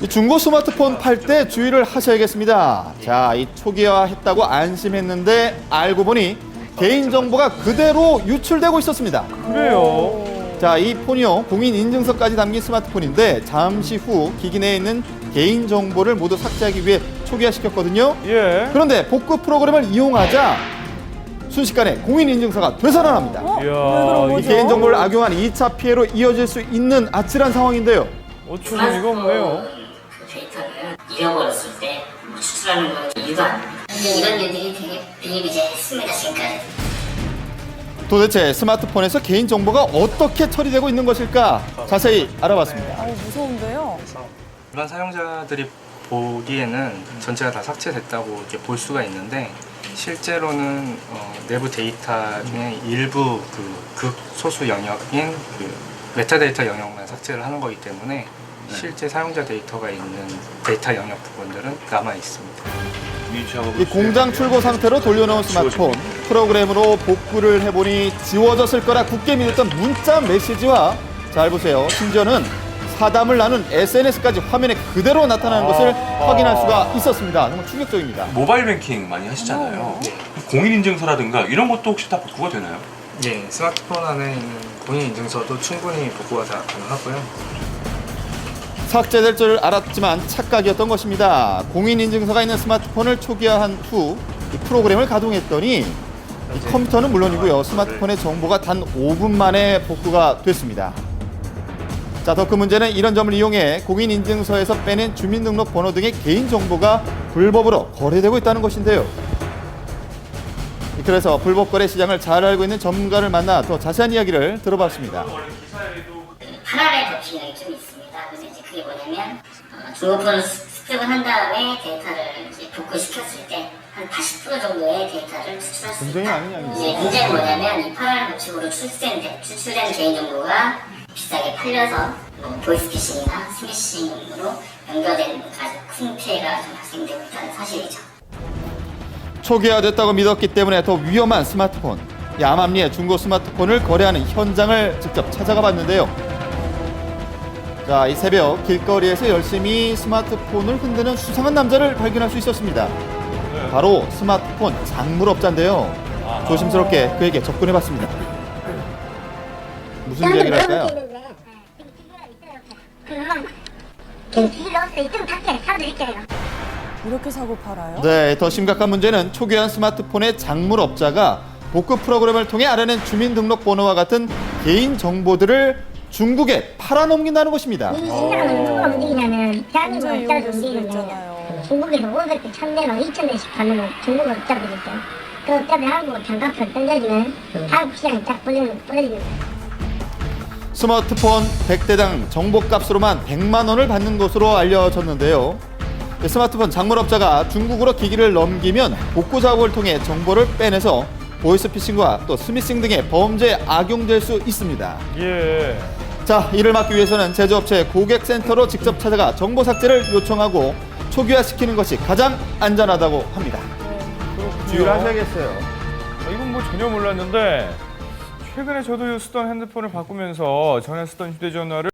이 중고 스마트폰 팔 때 주의를 하셔야겠습니다. 자, 이 초기화했다고 안심했는데 알고 보니 개인 정보가 그대로 유출되고 있었습니다. 그래요. 자, 이 폰이요. 공인 인증서까지 담긴 스마트폰인데 잠시 후 기기 내에 있는 개인 정보를 모두 삭제하기 위해 초기화시켰거든요. 예. 그런데 복구 프로그램을 이용하자 순식간에 공인 인증서가 되살아납니다. 어? 이야, 왜 그런 이 거죠? 개인 정보를 악용한 2차 피해로 이어질 수 있는 아찔한 상황인데요. 어쩌면 이거 뭐예요? 그 데이터를 잃어버렸을 때 추출하는 건 이유가. 근데 이런 일들이 되게 비일비재했습니다 지금까지. 도대체 스마트폰에서 개인 정보가 어떻게 처리되고 있는 것일까 자세히 알아봤습니다. 아우 무서운데요. 일반 사용자들이 보기에는 전체가 다 삭제됐다고 이렇게 볼 수가 있는데 실제로는 어, 내부 데이터 중에 일부 그 극소수 영역인 그 메타데이터 영역만 삭제를 하는 거기 때문에 실제 사용자 데이터가 있는 데이터 영역 부분들은 남아 있습니다. 이 공장 출고 상태로 돌려놓은 스마트폰 프로그램으로 복구를 해보니 지워졌을 거라 굳게 믿었던 문자 메시지와 잘 보세요. 심지어는 사담을 나눈 SNS까지 화면에 그대로 나타나는 것을 확인할 수가 있었습니다. 정말 충격적입니다. 모바일 뱅킹 많이 하시잖아요. 네. 공인인증서라든가 이런 것도 혹시 다 복구가 되나요? 예, 스마트폰 안에 있는 본인 인증서도 충분히 복구가 다 가능하고요. 삭제될 줄 알았지만 착각이었던 것입니다. 공인인증서가 있는 스마트폰을 초기화한 후 이 프로그램을 가동했더니 이 컴퓨터는 물론이고요. 스마트폰의 정보가 단 5분 만에 복구가 됐습니다. 자, 더 큰 문제는 이런 점을 이용해 공인인증서에서 빼낸 주민등록번호 등의 개인정보가 불법으로 거래되고 있다는 것인데요. 그래서 불법 거래 시장을 잘 알고 있는 전문가를 만나 더 자세한 이야기를 들어봤습니다. 버킹이 좀 있습니다. 그래서 이제 그게 뭐냐면 어, 중고폰을 스- 습득을 한 다음에 데이터를 이제 복구시켰을 때 한 80% 정도의 데이터를 추출할 수 있다. 이제 문제는 뭐냐면 이 파랄 법칙으로 출된 데- 추출된 개인정보가 비싸게 팔려서 뭐 보이스피싱이나 스미싱으로 연결된 아주 큰 피해가 좀 발생되고 있다는 사실이죠. 초기화됐다고 믿었기 때문에 더 위험한 스마트폰. 야맘리의 중고 스마트폰을 거래하는 현장을 직접 찾아가 봤는데요. 자, 이 새벽 길거리에서 열심히 스마트폰을 흔드는 수상한 남자를 발견할 수 있었습니다. 바로 스마트폰 작물업자인데요. 조심스럽게 그에게 접근해 봤습니다. 무슨 이야기를 할까요? 이렇게 사고 팔아요? 네, 더 심각한 문제는 초기화한 스마트폰의 작물업자가 복구 프로그램을 통해 알아낸 주민등록번호와 같은 개인 정보들을 중국에 팔아넘긴다는 것입니다. 이 시장은 누가 움직이냐면 문제 대한민국 업자도 이용될 수도 움직이는데 있잖아요. 중국에서 500대, 1000대만 2000대씩 받는 중국 업자들이죠. 그 업자들 한국 장갑을 던져주면 한국 시장에 딱 뿌리는, 뿌려주는 스마트폰 100대당 정보값으로만 100만 원을 받는 것으로 알려졌는데요. 스마트폰 작물업자가 중국으로 기기를 넘기면 복구 작업을 통해 정보를 빼내서 보이스피싱과 또 스미싱 등의 범죄에 악용될 수 있습니다. 예. 자, 이를 막기 위해서는 제조업체 고객센터로 직접 찾아가 정보 삭제를 요청하고 초기화시키는 것이 가장 안전하다고 합니다. 주의를 하셔야겠어요. 아, 이건 뭐 전혀 몰랐는데 최근에 저도 쓰던 핸드폰을 바꾸면서 전에 쓰던 휴대전화를